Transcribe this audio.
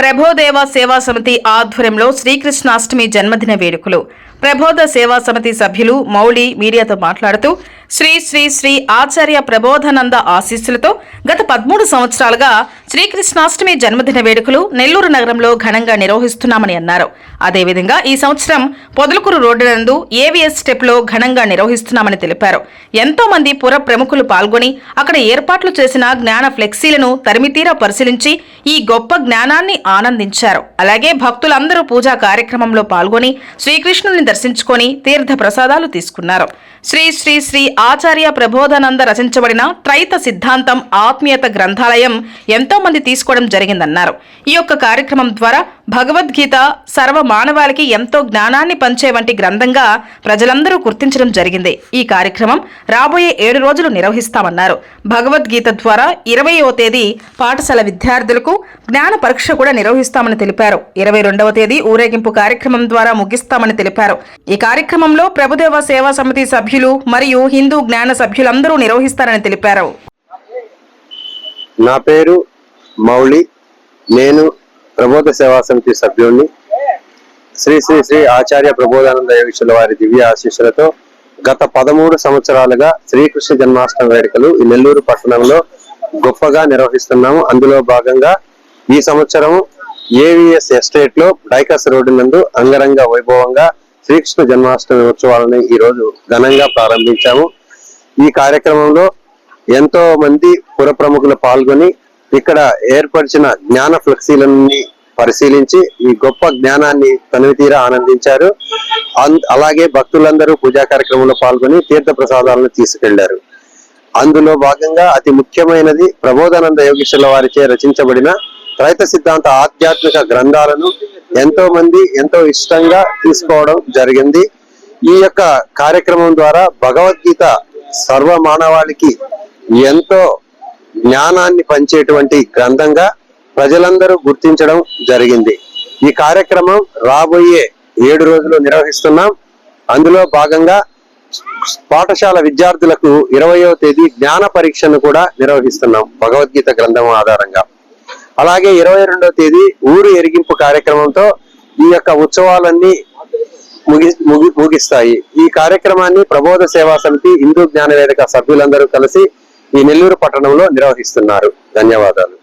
ప్రభోదేవ సేవా సమితి ఆధ్వర్యంలో శ్రీకృష్ణాష్టమి జన్మదిన వేడుకలు. ప్రబోధ సేవా సమితి సభ్యులు మౌళి మీడియాతో మాట్లాడుతూ శ్రీ శ్రీ శ్రీ ఆచార్య ప్రబోధనంద ఆశీస్సులతో గత పదమూడు సంవత్సరాలుగా శ్రీకృష్ణాష్టమి జన్మదిన వేడుకలు నెల్లూరు నగరంలో ఘనంగా నిర్వహిస్తున్నామని అన్నారు. అదేవిధంగా ఈ సంవత్సరం పొదలకూరు రోడ్డు నందు ఏవిఎస్ స్టెప్లో ఘనంగా నిర్వహిస్తున్నామని తెలిపారు. ఎంతో మంది పుర ప్రముఖులు పాల్గొని అక్కడ ఏర్పాట్లు చేసిన జ్ఞాన ఫ్లెక్సీలను తరిమితీరా పరిశీలించి ఈ గొప్ప జ్ఞానాన్ని ఆనందించారు. అలాగే భక్తులందరూ పూజా కార్యక్రమంలో పాల్గొని శ్రీకృష్ణుని దర్శించుకొని తీర్థ ప్రసాదాలు తీసుకున్నారు. శ్రీ శ్రీ శ్రీ ఆచార్య ప్రబోధనంద రచించబడిన త్రైత సిద్ధాంతం ఆత్మీయత గ్రంథాలయం ఎంతో మంది తీసుకోవడం జరిగిందన్నారు. ఈ యొక్క కార్యక్రమం ద్వారా భగవద్గీత సర్వ మానవాళికి ఎంతో జ్ఞానాన్ని పంచే వంటి గ్రంథంగా ప్రజలందరూ గుర్తించడం జరిగింది. ఈ కార్యక్రమం రాబోయే ఏడు రోజులు నిర్వహిస్తామన్నారు. భగవద్గీత ద్వారా ఇరవయో తేదీ పాఠశాల విద్యార్థులకు జ్ఞాన పరీక్ష కూడా నిర్వహిస్తామని తెలిపారు. ఇరవై రెండవ తేదీ ఊరేగింపు కార్యక్రమం ద్వారా ముగిస్తామని తెలిపారు. ఈ కార్యక్రమంలో ప్రభుదేవ సేవా సమితి సభ్యులు మరియు హిందూ జ్ఞాన సభ్యులందరూ నిర్వహిస్తారని తెలిపారు. నా పేరు మౌళి. నేను ప్రబోధ సేవా సమితి సభ్యుణ్ణి. శ్రీ శ్రీ శ్రీ ఆచార్య ప్రబోధానంద యోగేశ్వర వారి దివ్య ఆశీస్సులతో గత పదమూడు సంవత్సరాలుగా శ్రీకృష్ణ జన్మాష్టమి వేడుకలు ఈ నెల్లూరు పట్టణంలో గొప్పగా నిర్వహిస్తున్నాము. అందులో భాగంగా ఈ సంవత్సరం ఏవిఎస్ ఎస్టేట్లో డైకస్ రోడ్డు నందు అంగరంగ వైభవంగా శ్రీకృష్ణ జన్మాష్టమి ఉత్సవాలను ఈ రోజు ఘనంగా ప్రారంభించాము. ఈ కార్యక్రమంలో ఎంతో మంది పుర ప్రముఖులు పాల్గొని ఇక్కడ ఏర్పరిచిన జ్ఞాన ఫ్లెక్సీలన్నీ పరిశీలించి ఈ గొప్ప జ్ఞానాన్ని తనివితీరా ఆనందించారు. అలాగే భక్తులందరూ పూజా కార్యక్రమంలో పాల్గొని తీర్థ ప్రసాదాలను తీసుకెళ్ళారు. అందులో భాగంగా అతి ముఖ్యమైనది ప్రబోధానంద యోగేశ్వర వారిచే రచించబడిన త్రైత సిద్ధాంత ఆధ్యాత్మిక గ్రంథాలను ఎంతో మంది ఎంతో ఇష్టంగా తీసుకోవడం జరిగింది. ఈ యొక్క కార్యక్రమం ద్వారా భగవద్గీత సర్వ మానవాళికి ఎంతో జ్ఞానాన్ని పంచేటువంటి గ్రంథంగా ప్రజలందరూ గుర్తించడం జరిగింది. ఈ కార్యక్రమం రాబోయే ఏడు రోజులు నిర్వహిస్తున్నాం. అందులో భాగంగా పాఠశాల విద్యార్థులకు ఇరవయో తేదీ జ్ఞాన పరీక్షను కూడా నిర్వహిస్తున్నాం భగవద్గీత గ్రంథం ఆధారంగా. అలాగే ఇరవై రెండవ తేదీ ఊరు ఎరిగింపు కార్యక్రమంతో ఈ యొక్క ఉత్సవాలన్నీ ముగి ముగి ముగిస్తాయి. ఈ కార్యక్రమాన్ని ప్రబోధ సేవా సమితి హిందూ జ్ఞాన వేదిక సభ్యులందరూ కలిసి ఈ నెల్లూరు పట్టణంలో నిర్వహిస్తున్నారు. ధన్యవాదాలు.